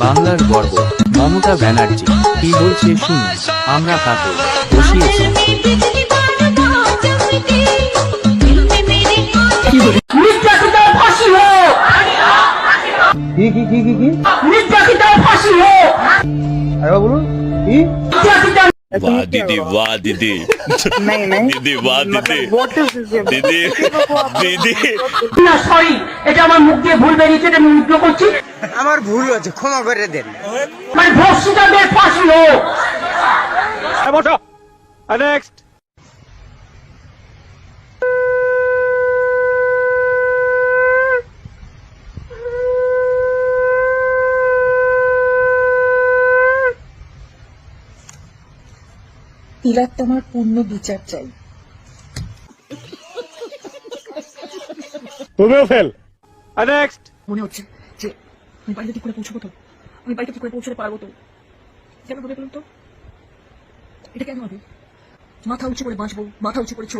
বাংলার গর্ব। মমতা ব্যানার্জি কি বলছে শুনুন। আমরা তাকে বসিয়েছি। কি কি কি কি কি? বলুন কি? वाह दीदी वाह दीदी नहीं नहीं दीदी वाह दीदी व्हाट इज दिस दीदी दीदी না সরি এটা আমার মুখ দিয়ে ভুল বেরিয়েছে এটা আমি উদ্যোগ করছি আমার ভুল হয়েছে ক্ষমা করে দেন মানে ধর্ষিতাদের ফাঁসি হোক তিলাত্তমার পূর্ণ বিচার চাই। তুমিও ফেল নেক্সট মনে হচ্ছে যে আমি বাড়িতে কি করে পৌঁছবো তো। আমি বাড়িতে কি করে পৌঁছতে পারব তো। কেন বলে বলুন তো? এটা কেন হবে? মাথা উঁচু করে বাঁচবো মাথা উঁচু করে